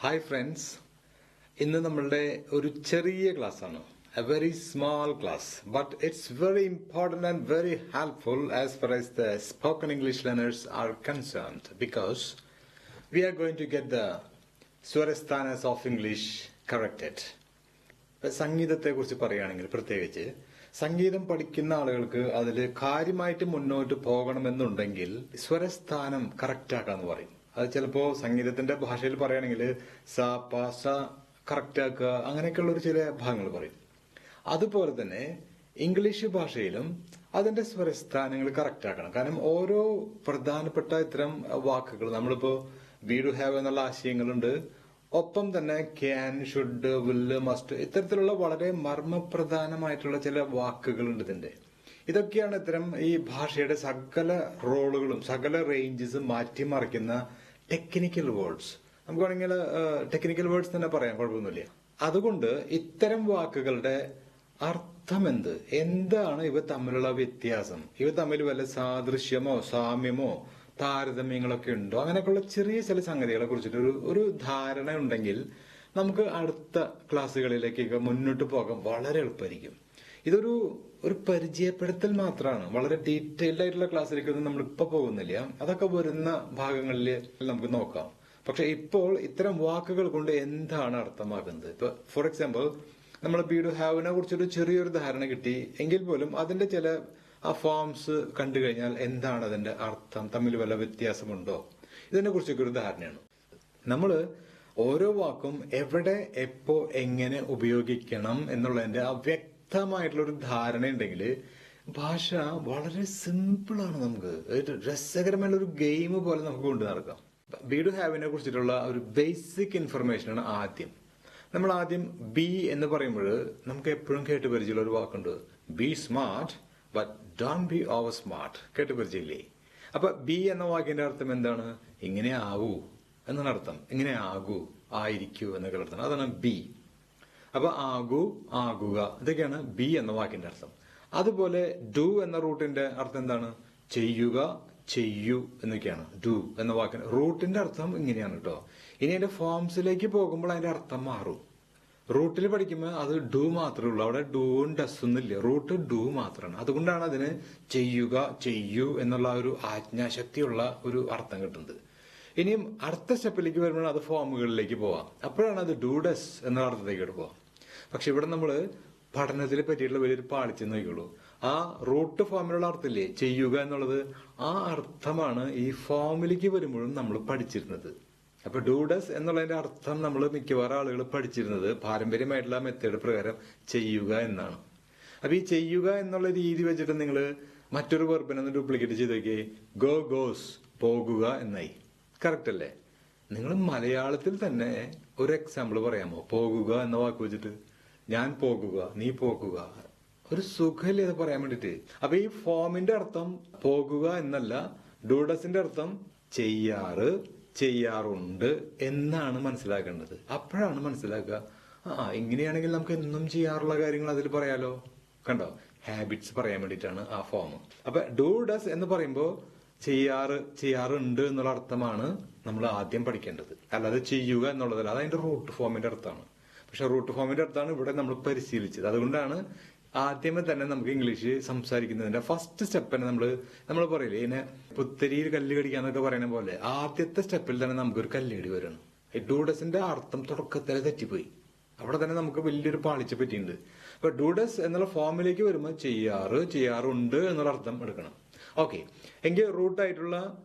Hi friends ഇന്ന് നമ്മളുടെ ഒരു ചെറിയ ക്ലാസ് ആണ് a very small class but it's very important and very helpful as far as the spoken English learners are concerned because we are going to get the സ്വരസ്ഥാനസ് of English corrected സംഗീതത്തെ കുറിച്ച് പറയുകയാണെങ്കിൽ പ്രത്യേകിച്ച് സംഗീതം പഠിക്കുന്ന ആളുകൾക്ക് അതിൽ കാര്യമായിട്ട് മുന്നോട്ട് പോകണമെന്നുണ്ടെങ്കിൽ സ്വരസ്ഥാനം കറക്റ്റാക്കാന്ന് പറയും. അത് ചിലപ്പോ സംഗീതത്തിന്റെ ഭാഷയിൽ പറയുകയാണെങ്കിൽ സ പ സ കറക്റ്റ് ആക്കുക അങ്ങനെയൊക്കെയുള്ള ഒരു ചില ഭാഗങ്ങൾ പറയും. അതുപോലെ തന്നെ ഇംഗ്ലീഷ് ഭാഷയിലും അതിന്റെ സ്വരസ്ഥാനങ്ങൾ കറക്റ്റ് ആക്കണം. കാരണം ഓരോ പ്രധാനപ്പെട്ട ഇത്തരം വാക്കുകൾ നമ്മളിപ്പോ വി ഡു ഹാവ് എന്നുള്ള ആശയങ്ങളുണ്ട്. ഒപ്പം തന്നെ ക്യാൻ ഷുഡ് വില്ല് മസ്റ്റ് ഇത്തരത്തിലുള്ള വളരെ മർമ്മപ്രധാനമായിട്ടുള്ള ചില വാക്കുകളുണ്ട് ഇതിന്റെ. ഇതൊക്കെയാണ് ഇത്തരം ഈ ഭാഷയുടെ സകല റോളുകളും സകല റേഞ്ചസും മാറ്റിമറിക്കുന്ന ടെക്നിക്കൽ വേർഡ്സ് നമുക്ക് വേണമെങ്കിൽ ടെക്നിക്കൽ വേർഡ്സ് തന്നെ പറയാം കുഴപ്പമൊന്നുമില്ല. അതുകൊണ്ട് ഇത്തരം വാക്കുകളുടെ അർത്ഥം എന്ത് എന്താണ് ഇവ തമ്മിലുള്ള വ്യത്യാസം? ഇവ തമ്മിൽ വല്ല സാദൃശ്യമോ സാമ്യമോ താരതമ്യങ്ങളൊക്കെ ഉണ്ടോ? അങ്ങനെയൊക്കെയുള്ള ചെറിയ ചില സംഗതികളെ കുറിച്ചിട്ട് ഒരു ഒരു ധാരണ ഉണ്ടെങ്കിൽ നമുക്ക് അടുത്ത ക്ലാസ്സുകളിലേക്കൊക്കെ മുന്നോട്ട് പോകാൻ വളരെ എളുപ്പമായിരിക്കും. ഇതൊരു ഒരു പരിചയപ്പെടുത്തൽ മാത്രമാണ് വളരെ ഡീറ്റെയിൽഡ് ആയിട്ടുള്ള ക്ലാസ്സിലേക്കൊന്നും നമ്മൾ ഇപ്പൊ പോകുന്നില്ല. അതൊക്കെ വരുന്ന ഭാഗങ്ങളിൽ നമുക്ക് നോക്കാം. പക്ഷെ ഇപ്പോൾ ഇത്തരം വാക്കുകൾ കൊണ്ട് എന്താണ് അർത്ഥമാക്കുന്നത് ഇപ്പൊ ഫോർ എക്സാമ്പിൾ നമ്മൾ ബി ഡു ഹാവിനെ കുറിച്ചൊരു ചെറിയൊരു ധാരണ കിട്ടി. എങ്കിൽ പോലും അതിന്റെ ചില ആ ഫോംസ് കണ്ടു കഴിഞ്ഞാൽ എന്താണ് അതിന്റെ അർത്ഥം? തമ്മിൽ വല്ല വ്യത്യാസമുണ്ടോ? ഇതിനെ കുറിച്ചൊക്കെ ഒരു ധാരണയാണ്. നമ്മൾ ഓരോ വാക്കും എവിടെ എപ്പോ എങ്ങനെ ഉപയോഗിക്കണം എന്നുള്ളതിന്റെ ആ വ്യക്തമായിട്ടുള്ള ഒരു ധാരണ ഭാഷ വളരെ സിമ്പിളാണ് നമുക്ക്. ഒരു രസകരമായ ഒരു ഗെയിം പോലെ നമുക്ക് കൊണ്ടു നടക്കാം. ബി ഡു ഹാവിനെ കുറിച്ചിട്ടുള്ള ഒരു ബേസിക് ഇൻഫർമേഷൻ ആണ് ആദ്യം. നമ്മൾ ആദ്യം ബി എന്ന് പറയുമ്പോൾ നമുക്ക് എപ്പോഴും കേട്ട് പരിചയമുള്ള ഒരു വാക്കുണ്ട്. Be smart but don't be over smart കേട്ട് പരിചയമില്ലേ? അപ്പൊ ബി എന്ന വാക്കിന്റെ അർത്ഥം എന്താണ്? ഇങ്ങനെ ആവൂ എന്നാണ് അർത്ഥം. ഇങ്ങനെ ആകൂ ആയിരിക്കൂ എന്നൊക്കെ അർത്ഥം. അതാണ് ബി അപ്പൊ ആകൂ ആകുക. ഇതൊക്കെയാണ് ബി എന്ന വാക്കിന്റെ അർത്ഥം. അതുപോലെ ഡു എന്ന റൂട്ടിന്റെ അർത്ഥം എന്താണ്? ചെയ്യുക ചെയ്യൂ എന്നൊക്കെയാണ്. ഡു എന്ന വാക്കിന് റൂട്ടിന്റെ അർത്ഥം ഇങ്ങനെയാണ് കേട്ടോ ഇനി അതിന്റെ ഫോംസിലേക്ക് പോകുമ്പോൾ അതിന്റെ അർത്ഥം മാറും. റൂട്ടിൽ പഠിക്കുമ്പോൾ അത് ഡു മാത്രമേ ഉള്ളൂ. അവിടെ ഡൂവും ഡസ്സൊന്നുമില്ല റൂട്ട് ഡു മാത്രമാണ്. അതുകൊണ്ടാണ് അതിന് ചെയ്യുക ചെയ്യൂ എന്നുള്ള ഒരു ആജ്ഞാശക്തിയുള്ള ഒരു അർത്ഥം കിട്ടുന്നത്. ഇനിയും അടുത്ത സ്റ്റെപ്പിലേക്ക് വരുമ്പോൾ അത് ഫോമുകളിലേക്ക് പോവാം. അപ്പോഴാണ് അത് ഡൂഡസ് എന്ന അർത്ഥത്തിലേക്ക് പോവാം. പക്ഷെ ഇവിടെ നമ്മൾ പഠനത്തിനെ പറ്റിയിട്ടുള്ള വലിയൊരു പാളിച്ചു നോക്കിയുള്ളൂ ആ റൂട്ട് ഫോമിലുള്ള അർത്ഥമില്ലേ? ചെയ്യുക എന്നുള്ളത്. ആ അർത്ഥമാണ് ഈ ഫോമിലേക്ക് വരുമ്പോഴും നമ്മൾ പഠിച്ചിരുന്നത്. അപ്പൊ ഡൂഡസ് എന്നുള്ളതിന്റെ അർത്ഥം നമ്മൾ മിക്കവാറും ആളുകൾ പഠിച്ചിരുന്നത് പാരമ്പര്യമായിട്ടുള്ള മെത്തേഡ് പ്രകാരം ചെയ്യുക എന്നാണ്. അപ്പൊ ഈ ചെയ്യുക എന്നുള്ള രീതി വെച്ചിട്ട് നിങ്ങൾ മറ്റൊരു വെർബിനെ ഡ്യൂപ്ലിക്കേറ്റ് ചെയ്ത് നോക്കിയേ. ഗോ ഗോസ് പോകുക എന്നായി. കറക്റ്റ് അല്ലേ? നിങ്ങൾ മലയാളത്തിൽ തന്നെ ഒരു എക്സാമ്പിൾ പറയാമോ? പോകുക എന്ന വാക്ക് വെച്ചിട്ട്. ഞാൻ പോകുക നീ പോകുക. ഒരു സുഖല്ലേ അത് പറയാൻ വേണ്ടിട്ട് അപ്പൊ ഈ ഫോമിന്റെ അർത്ഥം പോകുക എന്നല്ല ഡൂഡസിന്റെ അർത്ഥം ചെയ്യാറ് ചെയ്യാറുണ്ട് എന്നാണ് മനസ്സിലാക്കേണ്ടത്. അപ്പോഴാണ് മനസ്സിലാക്കുക ആ ഇങ്ങനെയാണെങ്കിൽ നമുക്ക് എന്നും ചെയ്യാറുള്ള കാര്യങ്ങൾ അതിൽ പറയാലോ? കണ്ടോ? ഹാബിറ്റ്സ് പറയാൻ വേണ്ടിയിട്ടാണ് ആ ഫോം അപ്പൊ ഡൂ ഡസ് എന്ന് പറയുമ്പോൾ ചെയ്യാറ് ചെയ്യാറുണ്ട് എന്നുള്ള അർത്ഥമാണ് നമ്മൾ ആദ്യം പഠിക്കേണ്ടത്. അല്ലാതെ ചെയ്യുക എന്നുള്ളതല്ല അത് അതിന്റെ റൂട്ട് ഫോമിന്റെ അർത്ഥമാണ്. പക്ഷെ റൂട്ട് ഫോമിന്റെ അർത്ഥമാണ് ഇവിടെ നമ്മൾ പരിശീലിച്ചത്. അതുകൊണ്ടാണ് ആദ്യമേ തന്നെ നമുക്ക് ഇംഗ്ലീഷ് സംസാരിക്കുന്നതിന്റെ ഫസ്റ്റ് സ്റ്റെപ്പ് തന്നെ നമ്മൾ നമ്മൾ പറയില്ലേ ഇതിനെ പുത്തരിയിൽ കല്ല് കടിക്കാന്നൊക്കെ പറയുന്ന പോലെ ആദ്യത്തെ സ്റ്റെപ്പിൽ തന്നെ നമുക്കൊരു കല്ലുകടി വരണം. ഡൂഡസിന്റെ അർത്ഥം തുടക്കത്തിൽ തെറ്റിപ്പോയി. അവിടെ തന്നെ നമുക്ക് വലിയൊരു പാളിച്ച പറ്റിയിട്ടുണ്ട്. അപ്പൊ ഡൂഡസ് എന്നുള്ള ഫോമിലേക്ക് വരുമ്പോൾ ചെയ്യാറ് ചെയ്യാറുണ്ട് എന്നുള്ള അർത്ഥം എടുക്കണം. ഓക്കെ. എങ്കിൽ റൂട്ടായിട്ടുള്ള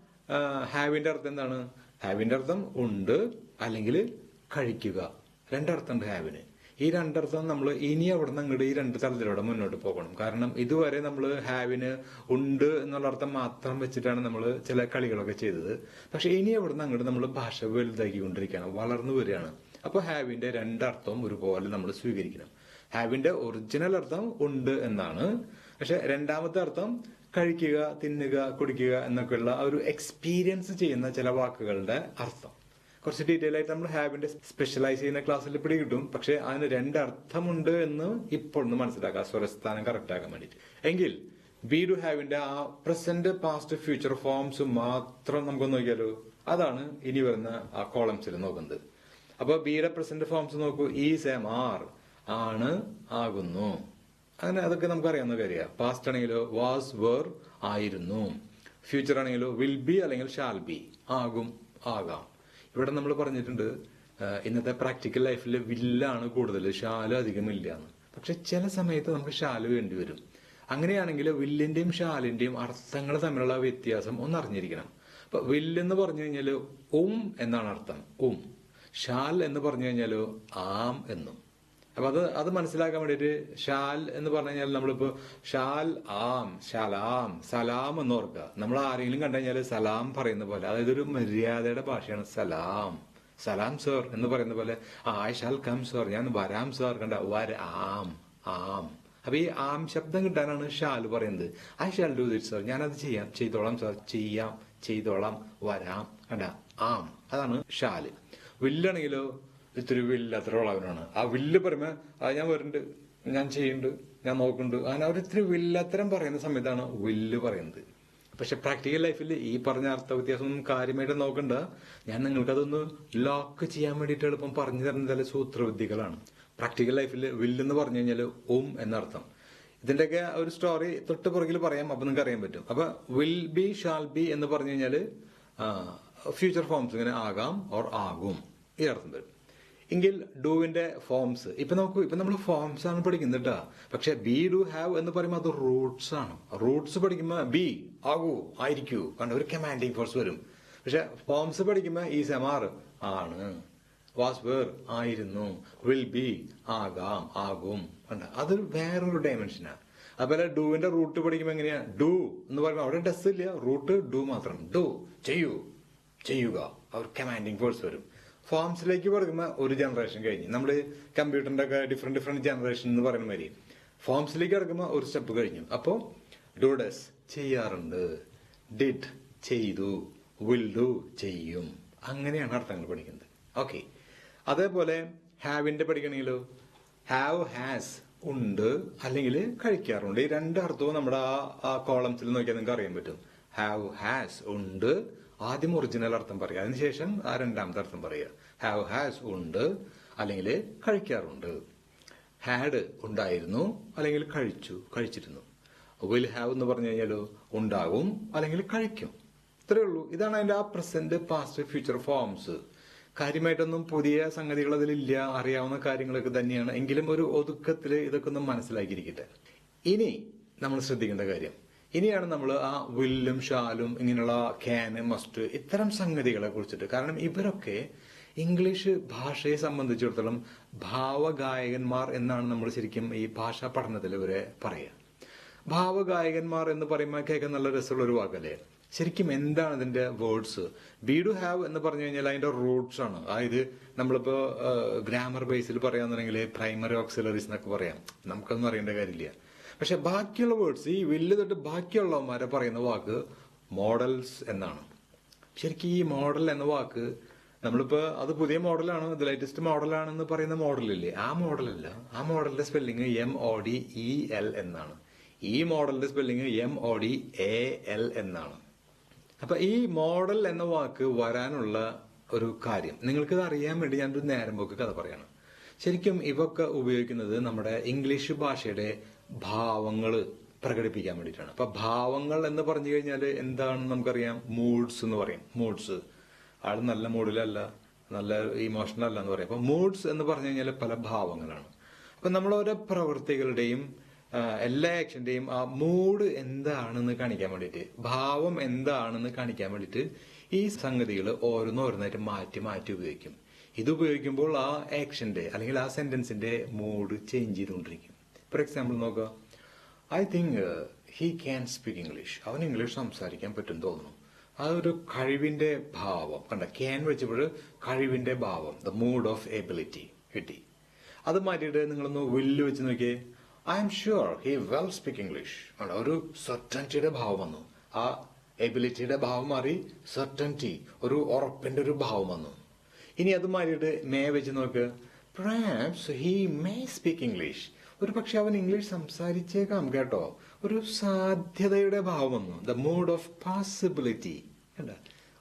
ഹാവിന്റെ അർത്ഥം എന്താണ്? ഹാവിന്റെ അർത്ഥം ഉണ്ട്. അല്ലെങ്കിൽ കഴിക്കുക. രണ്ടർത്ഥമുണ്ട് ഹാവിന്. ഈ രണ്ടർത്ഥം നമ്മൾ ഇനി അവിടെ നിന്ന് അങ്ങോട്ട് ഈ രണ്ട് തലത്തിലൂടെ മുന്നോട്ട് പോകണം. കാരണം ഇതുവരെ നമ്മൾ ഹാവിന് ഉണ്ട് എന്നുള്ള അർത്ഥം മാത്രം വെച്ചിട്ടാണ് നമ്മൾ ചില കളികളൊക്കെ ചെയ്തത്. പക്ഷെ ഇനി അവിടെ നിന്ന് അങ്ങോട്ട് നമ്മൾ ഭാഷ വലുതാക്കിക്കൊണ്ടിരിക്കുകയാണ് വളർന്നു വരികയാണ്. അപ്പൊ ഹാവിന്റെ രണ്ടർത്ഥവും ഒരുപോലെ നമ്മൾ സ്വീകരിക്കണം. ഹാവിന്റെ ഒറിജിനൽ അർത്ഥം ഉണ്ട് എന്നാണ്. പക്ഷെ രണ്ടാമത്തെ അർത്ഥം കഴിക്കുക തിന്നുക കുടിക്കുക എന്നൊക്കെയുള്ള ഒരു എക്സ്പീരിയൻസ് ചെയ്യുന്ന ചില വാക്കുകളുടെ അർത്ഥം. കുറച്ച് ഡീറ്റെയിൽ ആയിട്ട് നമ്മൾ ഹാബിന്റെ സ്പെഷ്യലൈസ് ചെയ്യുന്ന ക്ലാസ്സിൽ ഇപ്പോഴും കിട്ടും. പക്ഷെ അതിന് രണ്ട് അർത്ഥമുണ്ട് എന്ന് ഇപ്പോൾ ഒന്ന് മനസ്സിലാക്കാം. സ്വരസ്ഥാനം കറക്റ്റ് ആക്കാൻ വേണ്ടിയിട്ട് എങ്കിൽ ബി ഡു ഹാവിന്റെ ആ പ്രസന്റ് പാസ്റ്റ് ഫ്യൂച്ചർ ഫോംസ് മാത്രം നമുക്ക് നോക്കിയാലോ? അതാണ് ഇനി വരുന്ന ആ കോളംസിൽ നോക്കുന്നത്. അപ്പൊ ബിയുടെ പ്രസന്റ് ഫോംസ് നോക്കൂ. ഈസ് എം ആർ ആണ് ആകുന്നു. അങ്ങനെ അതൊക്കെ നമുക്ക് അറിയാവുന്ന കാര്യമാണ് പാസ്റ്റ് ആണെങ്കിലോ വാസ് വേർ ആയിരുന്നു. ഫ്യൂച്ചർ ആണെങ്കിലോ വിൽ ബി അല്ലെങ്കിൽ ഷാൽ ബി ആകും ആകാം. ഇവിടെ നമ്മൾ പറഞ്ഞിട്ടുണ്ട് ഇന്നത്തെ പ്രാക്ടിക്കൽ ലൈഫിൽ വില്ലാണ് കൂടുതൽ ഷാൽ അധികമില്ല എന്ന് പക്ഷെ ചില സമയത്ത് നമുക്ക് ഷാൽ വേണ്ടി വരും. അങ്ങനെയാണെങ്കിൽ വില്ലിന്റെയും ഷാലിന്റെയും അർത്ഥങ്ങൾ തമ്മിലുള്ള വ്യത്യാസം ഒന്ന് അറിഞ്ഞിരിക്കണം. അപ്പൊ വില്ലെന്ന് പറഞ്ഞു കഴിഞ്ഞാൽ ഉം എന്നാണ് അർത്ഥം. ഉം. ഷാൽ എന്ന് പറഞ്ഞു കഴിഞ്ഞാലോ ആം എന്നും. അപ്പൊ അത് അത് മനസ്സിലാക്കാൻ വേണ്ടിയിട്ട് ഷാൽ എന്ന് പറഞ്ഞു കഴിഞ്ഞാൽ നമ്മളിപ്പോ ഷാൽ ആം ഷലാം സലാം എന്ന് ഓർക്കുക. നമ്മൾ ആരെങ്കിലും കണ്ടു കഴിഞ്ഞാൽ സലാം പറയുന്ന പോലെ അതായത് ഒരു മര്യാദയുടെ ഭാഷയാണ് സലാം. സലാം സർ എന്ന് പറയുന്ന പോലെ ഐ ഷാൽ കം സർ ഞാൻ വരാം സർ കണ്ട വര ആം ആം അപ്പൊ ഈ ആം ശബ്ദം കിട്ടാനാണ് ഷാൽ പറയുന്നത്. I shall do it sir ഞാനത് ചെയ്യാം ചെയ്തോളാം സർ ചെയ്യാം ചെയ്തോളാം വരാം കണ്ട ആം. അതാണ് ഷാൽ വില്ലാണെങ്കിലോ ഇത്തിരി വില്ല് അത്ര ആ വില്ല് പറയുമ്പോ ആ ഞാൻ വരുന്നുണ്ട്. ഞാൻ ചെയ്യുന്നുണ്ട്. ഞാൻ നോക്കുന്നുണ്ട്. അങ്ങനെ അവർ ഇത്തിരി വില്ലാത്തരം പറയുന്ന സമയത്താണ് വില്ല് പറയുന്നത്. പക്ഷെ പ്രാക്ടിക്കൽ ലൈഫിൽ ഈ പറഞ്ഞ അർത്ഥ വ്യത്യാസം ഒന്നും കാര്യമായിട്ട് നോക്കണ്ട. ഞാൻ നിങ്ങൾക്കതൊന്ന് ലോക്ക് ചെയ്യാൻ വേണ്ടിയിട്ട് എളുപ്പം പറഞ്ഞു തരുന്ന ചില സൂത്രവിദ്യകളാണ്. പ്രാക്ടിക്കൽ ലൈഫിൽ വില്ലെന്ന് പറഞ്ഞു കഴിഞ്ഞാൽ ഓം എന്നർത്ഥം. ഇതിന്റെയൊക്കെ ഒരു സ്റ്റോറി തൊട്ട് പുറകിൽ പറയാം അപ്പൊ നിങ്ങൾക്ക് അറിയാൻ പറ്റും. അപ്പൊ വിൽ ബി ഷാൽ ബി എന്ന് പറഞ്ഞു കഴിഞ്ഞാൽ ഫ്യൂച്ചർ ഫോംസ് ഇങ്ങനെ ആകാം ഓർ ആകും. ഈ അർത്ഥം വരും. എങ്കിൽ ഡൂവിന്റെ ഫോംസ് ഇപ്പൊ നമുക്ക് ഇപ്പൊ നമ്മൾ ഫോംസ് ആണ് പഠിക്കുന്നത് കേട്ടോ പക്ഷെ ബി ഡു ഹാവ് എന്ന് പറയുമ്പോൾ അത് റൂട്ട്സ് ആണ്. റൂട്ട്സ് പഠിക്കുമ്പോൾ ബി ആകൂ ആയിരിക്കൂ. കണ്ട ഒരു കമാൻഡിങ് ഫോഴ്സ് വരും. പക്ഷെ ഫോംസ് പഠിക്കുമ്പോൾ ഈ സെമാർ ആണ്. വാസ് വേർ ആയിരുന്നു. വിൽ ബി ആകാം ആകും. കണ്ട അതൊരു വേറൊരു ഡയമെൻഷനാണ് അതുപോലെ ഡൂവിന്റെ റൂട്ട് പഠിക്കുമ്പോൾ എങ്ങനെയാ? ഡു എന്ന് പറയുമ്പോൾ അവിടെ ഡസ് ഇല്ല. റൂട്ട് ഡു മാത്രം. ഡു ചെയ്യൂ. ചെയ്യുക. അവർ കമാൻഡിങ് ഫോഴ്സ് വരും. ഫോംസിലേക്ക് കൊടുക്കുമ്പോൾ ഒരു ജനറേഷൻ കഴിഞ്ഞ്. നമ്മൾ കമ്പ്യൂട്ടറിന്റെ ഒക്കെ ഡിഫറെന്റ് ഡിഫറെന്റ് ജനറേഷൻ എന്ന് പറയുന്ന മാതിരി. ഫോംസിലേക്ക് കിടക്കുമ്പോൾ ഒരു സ്റ്റെപ്പ് കഴിഞ്ഞു. അപ്പോൾ ഡൂഡസ് ചെയ്യാറുണ്ട്. ഡിഡ് ചെയ്തു. വിൽ ഡു ചെയ്യും. അങ്ങനെയാണ് അർത്ഥങ്ങൾ പഠിക്കുന്നത്. ഓക്കെ അതേപോലെ ഹാവിന്റെ പഠിക്കണമെങ്കിലോ ഹാവ് ഹാസ് ഉണ്ട്. അല്ലെങ്കിൽ കഴിക്കാറുണ്ട്. ഈ രണ്ട് അർത്ഥവും നമ്മുടെ ആ കോളംസിൽ നോക്കിയാൽ നിങ്ങൾക്ക് അറിയാൻ പറ്റും. ഹാവ് ഹാസ് ഉണ്ട്. ആദ്യം ഒറിജിനൽ അർത്ഥം പറയുക. അതിനുശേഷം ആ രണ്ടാമത്തെ അർത്ഥം പറയുക. ഹാവ് ഹാസ് ഉണ്ട്. അല്ലെങ്കിൽ കഴിക്കാറുണ്ട്. ഹാഡ് ഉണ്ടായിരുന്നു. അല്ലെങ്കിൽ കഴിച്ചു കഴിച്ചിരുന്നു. വിൽ ഹാവ് എന്ന് പറഞ്ഞു കഴിഞ്ഞാലോ ഉണ്ടാകും അല്ലെങ്കിൽ കഴിക്കും. ഇത്രയേ ഉള്ളൂ. ഇതാണ് അതിന്റെ ആ പ്രസന്റ് പാസ്റ്റ് ഫ്യൂച്ചർ ഫോംസ് കാര്യമായിട്ടൊന്നും പുതിയ സംഗതികൾ അതിലില്ല. അറിയാവുന്ന കാര്യങ്ങളൊക്കെ തന്നെയാണ്. എങ്കിലും ഒരു ഒതുക്കത്തിൽ ഇതൊക്കെ ഒന്ന് മനസ്സിലാക്കിയിരിക്കട്ടെ. ഇനി നമ്മൾ ശ്രദ്ധിക്കേണ്ട കാര്യം. ഇനിയാണ് നമ്മൾ ആ വില്ലും ഷാലും ഇങ്ങനെയുള്ള ക്യാന് മസ്റ്റ് ഇത്തരം സംഗതികളെ കുറിച്ചിട്ട്. കാരണം ഇവരൊക്കെ ഇംഗ്ലീഷ് ഭാഷയെ സംബന്ധിച്ചിടത്തോളം ഭാവഗായകന്മാർ എന്നാണ് നമ്മൾ ശരിക്കും ഈ ഭാഷാ പഠനത്തിൽ ഇവരെ പറയുക ഭാവഗായകന്മാർ എന്ന് പറയുമ്പോൾ കേൾക്കാൻ നല്ല രസമുള്ള ഒരു വാക്കല്ലേ? ശരിക്കും എന്താണ് ഇതിന്റെ വേർഡ്സ് ബി ഡു ഹാവ് എന്ന് പറഞ്ഞു കഴിഞ്ഞാൽ അതിന്റെ റൂട്ട്സ് ആണ്. അതായത് നമ്മളിപ്പോ ഗ്രാമർ ബേസിൽ പറയാന്നുണ്ടെങ്കിൽ പ്രൈമറി ഓക്സിലറീസ് എന്നൊക്കെ പറയാം. നമുക്കൊന്നും അറിയേണ്ട കാര്യമില്ല. പക്ഷെ ബാക്കിയുള്ള വേർഡ്സ് ഈ വലിയ തൊട്ട് ബാക്കിയുള്ളവന്മാരെ പറയുന്ന വാക്ക് മോഡൽസ് എന്നാണ്. ശരിക്കും ഈ മോഡൽ എന്ന വാക്ക് നമ്മളിപ്പോ അത് പുതിയ മോഡലാണ് ഇത് ലേറ്റസ്റ്റ് മോഡലാണെന്ന് പറയുന്ന മോഡലില്ലേ ആ മോഡലല്ല ആ മോഡലിന്റെ spelling M O D E L എന്നാണ്. ഈ മോഡലിന്റെ spelling M O D A L എന്നാണ്. അപ്പൊ ഈ മോഡൽ എന്ന വാക്ക് വരാനുള്ള ഒരു കാര്യം. നിങ്ങൾക്കിത് അറിയാൻ വേണ്ടി ഞാനൊരു നേരം പോക്ക് കഥ പറയണം. ശരിക്കും ഇവൊക്കെ ഉപയോഗിക്കുന്നത് നമ്മുടെ ഇംഗ്ലീഷ് ഭാഷയുടെ ഭാവങ്ങൾ പ്രകടിപ്പിക്കാൻ വേണ്ടിയിട്ടാണ്. അപ്പൊ ഭാവങ്ങൾ എന്ന് പറഞ്ഞു കഴിഞ്ഞാൽ എന്താണെന്ന് നമുക്കറിയാം? മൂഡ്സ് എന്ന് പറയും. മൂഡ്സ് ആൾ നല്ല മൂഡിലല്ല നല്ല ഇമോഷണൽ അല്ല എന്ന് പറയും. അപ്പൊ മൂഡ്സ് എന്ന് പറഞ്ഞു കഴിഞ്ഞാൽ പല ഭാവങ്ങളാണ്. അപ്പൊ നമ്മൾ ഓരോ പ്രവൃത്തികളുടെയും എല്ലാ ആക്ഷന്റെയും ആ മൂഡ് എന്താണെന്ന് കാണിക്കാൻ വേണ്ടിയിട്ട് ഭാവം എന്താണെന്ന് കാണിക്കാൻ വേണ്ടിയിട്ട് ഈ സംഗതികൾ ഓരോന്നോരോന്നായിട്ട് മാറ്റി മാറ്റി ഉപയോഗിക്കും. ഇത് ഉപയോഗിക്കുമ്പോൾ ആ ആക്ഷന്റെ അല്ലെങ്കിൽ ആ സെന്റൻസിന്റെ മൂഡ് ചേഞ്ച് ചെയ്തുകൊണ്ടിരിക്കും. ഫോർ എക്സാമ്പിൾ നോക്കുക I think he can speak English അവൻ ഇംഗ്ലീഷ് സംസാരിക്കാൻ പറ്റും തോന്നുന്നു. അതൊരു കഴിവിന്റെ ഭാവം കണ്ട? ക്യാൻ വെച്ചപ്പോൾ കഴിവിന്റെ ഭാവം ദ മൂഡ് ഓഫ് എബിലിറ്റി കിട്ടി. അത് മാറ്റിയിട്ട് നിങ്ങളൊന്ന് വില്ല് വെച്ച് നോക്കിയേ. I'm sure he will speak English ഒരു സെർട്ടന്റിയുടെ ഭാവം വന്നു. ആ എബിലിറ്റിയുടെ ഭാവം മാറി സെർട്ടന്റി ഒരു ഉറപ്പിന്റെ ഒരു ഭാവം വന്നു. ഇനി അത് മാറിയിട്ട് മേ വെച്ച് നോക്ക്. Perhaps he may speak English ഒരു പക്ഷെ അവൻ ഇംഗ്ലീഷ് സംസാരിച്ചേക്കാം കേട്ടോ. ഒരു സാധ്യതയുടെ ഭാവം വന്നു. ദ മൂഡ് ഓഫ് പോസിബിലിറ്റി കണ്ട?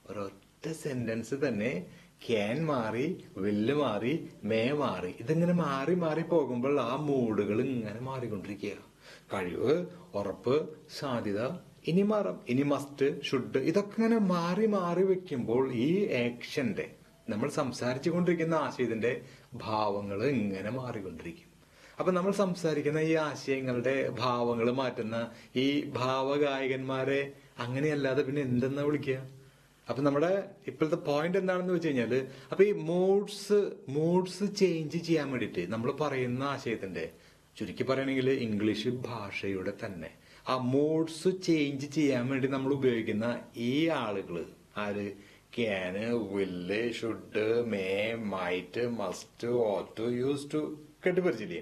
ഒരൊറ്റ സെന്റൻസ് തന്നെ ക്യാൻ മാറി വില്ല് മാറി മേ മാറി. ഇതിങ്ങനെ മാറി മാറി പോകുമ്പോൾ ആ മൂഡുകൾ ഇങ്ങനെ മാറിക്കൊണ്ടിരിക്കുക കഴിവ് ഉറപ്പ് സാധ്യത ഇനി മാറാം ഇനി മസ്റ്റ് ഷുഡ് ഇതൊക്കെ ഇങ്ങനെ മാറി മാറി വെക്കുമ്പോൾ ഈ ആക്ഷന്റെ നമ്മൾ സംസാരിച്ചു കൊണ്ടിരിക്കുന്ന ആശയത്തിന്റെ ഭാവങ്ങൾ ഇങ്ങനെ മാറിക്കൊണ്ടിരിക്കും. അപ്പൊ നമ്മൾ സംസാരിക്കുന്ന ഈ ആശയങ്ങളുടെ ഭാവങ്ങൾ മാറ്റുന്ന ഈ ഭാവഗായകന്മാരെ അങ്ങനെയല്ലാതെ പിന്നെ എന്തെന്നാ വിളിക്കുക? അപ്പൊ നമ്മുടെ ഇപ്പോഴത്തെ പോയിന്റ് എന്താണെന്ന് വെച്ച് കഴിഞ്ഞാൽ അപ്പൊ ഈ മൂഡ്സ് മൂഡ്സ് ചേഞ്ച് ചെയ്യാൻ വേണ്ടിയിട്ട് നമ്മൾ പറയുന്ന ആശയത്തിന്റെ ചുരുക്കി പറയണെങ്കിൽ ഇംഗ്ലീഷ് ഭാഷയുടെ തന്നെ. ആ മൂഡ്സ് ചേഞ്ച് ചെയ്യാൻ വേണ്ടി നമ്മൾ ഉപയോഗിക്കുന്ന ഈ ആളുകൾ ആര്? Can will should may might must ought used to കെട്ടിപ്പറിച്ചില്ലേ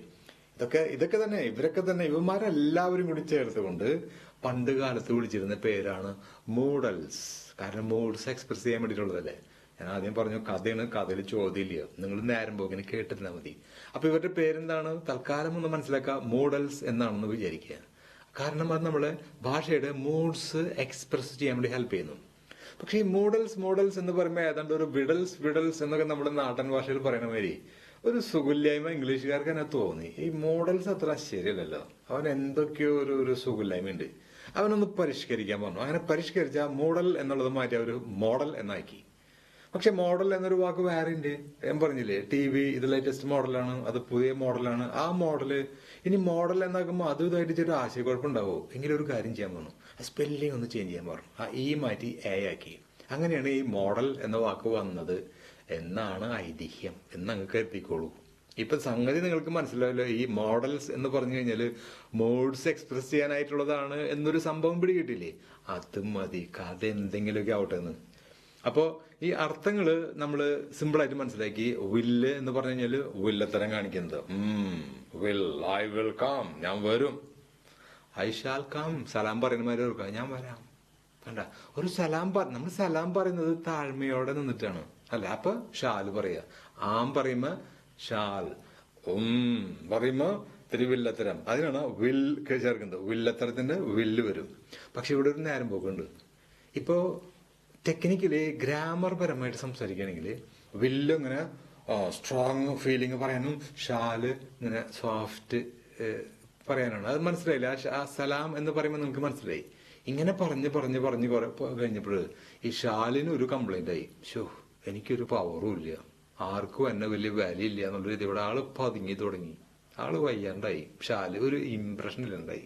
ഇതൊക്കെ ഇതൊക്കെ തന്നെ ഇവരൊക്കെ തന്നെ ഇവന്മാരെല്ലാവരും കൂടി ചേർത്തുകൊണ്ട് പണ്ട് കാലത്ത് വിളിച്ചിരുന്ന പേരാണ് മൂഡൽസ്. കാരണം മൂഡ്സ് എക്സ്പ്രസ് ചെയ്യാൻ വേണ്ടിയിട്ടുള്ളതല്ലേ? ഞാൻ ആദ്യം പറഞ്ഞു കഥയാണ് കഥയിൽ ചോദ്യമില്ല. നിങ്ങൾ നേരം പോകിനെ കേട്ടിരുന്നാൽ മതി. അപ്പൊ ഇവരുടെ പേരെന്താണ്? തൽക്കാലം ഒന്ന് മനസ്സിലാക്കുക മൂഡൽസ് എന്നാണെന്ന് വിചാരിക്കുക. കാരണം അത് നമ്മളെ ഭാഷയുടെ മൂഡ്സ് എക്സ്പ്രസ് ചെയ്യാൻ വേണ്ടി ഹെൽപ്പ് ചെയ്യുന്നു. പക്ഷേ ഈ മൂഡൽസ് മോഡൽസ് എന്ന് പറയുമ്പോൾ ഏതാണ്ട് ഒരു വിഡൽസ് വിഡൽസ് എന്നൊക്കെ നമ്മുടെ നാടൻ ഭാഷയിൽ പറയുന്ന മാതിരി ഒരു സുഖില്ലായ്മ ഇംഗ്ലീഷുകാർക്ക് തന്നെ. തോന്നി ഈ മോഡൽസ് അത്ര ശരിയല്ലല്ലോ. അവൻ എന്തൊക്കെയോ ഒരു ഒരു സുഖില്ലായ്മ ഉണ്ട് അവനൊന്ന് പരിഷ്കരിക്കാൻ പറഞ്ഞു. അങ്ങനെ പരിഷ്കരിച്ച മോഡൽ എന്നുള്ളത് മാറ്റി അവർ മോഡൽ എന്നാക്കി. പക്ഷെ മോഡൽ എന്നൊരു വാക്ക് വേറെ ഉണ്ട് ഞാൻ പറഞ്ഞില്ലേ ടി വി ഇത് ലേറ്റസ്റ്റ് മോഡലാണ് അത് പുതിയ മോഡലാണ്. ആ മോഡൽ ഇനി മോഡൽ എന്നാക്കുമ്പോൾ അതും ഇതായിട്ട് ചെറിയ ആശയക്കുഴപ്പമുണ്ടാവോ? എങ്കിലും ഒരു കാര്യം ചെയ്യാൻ പറഞ്ഞു. ആ സ്പെല്ലിംഗ് ഒന്ന് ചേഞ്ച് ചെയ്യാൻ പറഞ്ഞു. ആ ഈ മാറ്റി എ ആക്കി. അങ്ങനെയാണ് ഈ മോഡൽ എന്ന വാക്ക് വന്നത്. എന്നാണ് ഐതിഹ്യം. എന്ന് അങ്ങ് കരുതിക്കോളൂ. ഇപ്പൊ സംഗതി നിങ്ങൾക്ക് മനസ്സിലായല്ലോ ഈ മോഡൽസ് എന്ന് പറഞ്ഞു കഴിഞ്ഞാൽ മോഡ്സ് എക്സ്പ്രസ് ചെയ്യാനായിട്ടുള്ളതാണ് എന്നൊരു സംഭവം പിടികിട്ടില്ലേ? അത് മതി കഥ എന്തെങ്കിലുമൊക്കെ ആവട്ടെ എന്ന്. അപ്പോ ഈ അർത്ഥങ്ങൾ നമ്മൾ സിമ്പിൾ ആയിട്ട് മനസ്സിലാക്കി. വില്ല് എന്ന് പറഞ്ഞു കഴിഞ്ഞാൽ വില്ലത്തരം കാണിക്കുന്നത്. വിൽ ഐ വിൽ കം ഞാൻ വരും. ഐ ഷാൽ കം സലാം പറയുന്ന മാതിരി ഓർക്കാം ഞാൻ വരാം. വേണ്ട ഒരു സലാം നമ്മൾ സലാം പറയുന്നത് താഴ്മയോടെ നിന്നിട്ടാണ്. അല്ല അപ്പൊ ഷാൽ പറയാ ആം പറയുമ്പോ ഷാൽ ഉം പറയുമ്പോ തിരുവില്ലത്തരം. അതിനാണ് വിൽ ചേർക്കുന്നത്. വില്ലത്തരത്തിന്റെ വില്ല് വരും. പക്ഷെ ഇവിടെ ഒരു നേരം പോക്കുണ്ട്. ഇപ്പോ ടെക്നിക്കലി ഗ്രാമർ പരമായിട്ട് സംസാരിക്കുകയാണെങ്കിൽ വില്ല് ഇങ്ങനെ സ്ട്രോങ് ഫീലിംഗ് പറയാനും ഷാൽ ഇങ്ങനെ സോഫ്റ്റ് പറയാനാണ്. അത് മനസ്സിലായില്ല? ആ സലാം എന്ന് പറയുമ്പോൾ നിങ്ങൾക്ക് മനസ്സിലായി? ഇങ്ങനെ പറഞ്ഞ് പറഞ്ഞ് പറഞ്ഞ് കുറെ കഴിഞ്ഞപ്പോൾ ഈ ഷാലിന് ഒരു കംപ്ലൈന്റ് ആയി. ഷോ എനിക്കൊരു പവറും ഇല്ല. ആർക്കും എന്നെ വലിയ വാല്യൂ ഇല്ല എന്നുള്ള രീതി ഇവിടെ ആൾ പതുങ്ങി തുടങ്ങി. ആൾ വയ്യാണ്ടായി. ഷാൽ ഒരു ഇമ്പ്രഷനിലുണ്ടായി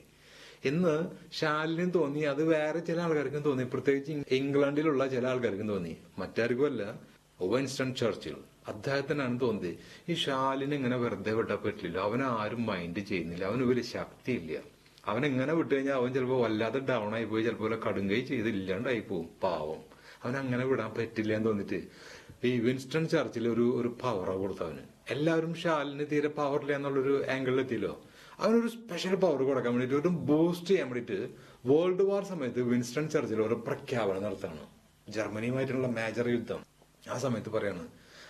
എന്ന് ഷാലിനും തോന്നി. അത് വേറെ ചില ആൾക്കാർക്കും തോന്നി. പ്രത്യേകിച്ച് ഇംഗ്ലണ്ടിലുള്ള ചില ആൾക്കാർക്കും തോന്നി. മറ്റാർക്കും അല്ല. വിൻസ്റ്റൺ ചർച്ചിൽ അദ്ദേഹത്തിനാണ് തോന്നിയത്. ഈ ഷാലിന് ഇങ്ങനെ വെറുതെ വിട്ടാൽ പറ്റില്ല. അവൻ ആരും മൈൻഡ് ചെയ്യുന്നില്ല. അവന് വലിയ ശക്തിയില്ല. അവൻ എങ്ങനെ വിട്ടു കഴിഞ്ഞാൽ അവൻ ചിലപ്പോൾ വല്ലാതെ ഡൗൺ ആയി പോയി. ചിലപ്പോൾ കടുങ്കൈ ചെയ്ത് ഇല്ലാണ്ടായി പോകും പാവം. അവൻ അങ്ങനെ വിടാൻ പറ്റില്ല എന്ന് തോന്നിട്ട്. ഈ വിൻസ്റ്റൺ ചർച്ചിൽ ഒരു ഒരു പവറാണ് കൊടുത്തവന് എല്ലാവരും ഷാലിന് തീരെ പവറില്ല എന്നുള്ളൊരു ആംഗിളിൽ എത്തിയല്ലോ അവനൊരു സ്പെഷ്യൽ പവർ കൊടുക്കാൻ വേണ്ടിയിട്ട് ഒരു ബൂസ്റ്റ് ചെയ്യാൻ വേണ്ടിയിട്ട് വേൾഡ് വാർ സമയത്ത് വിൻസ്റ്റൺ ചർച്ചിൽ ഒരു പ്രഖ്യാപനം നടത്താണ്. ജർമ്മനിയുമായിട്ടുള്ള മേജർ യുദ്ധം. ആ സമയത്ത് പറയാണ്.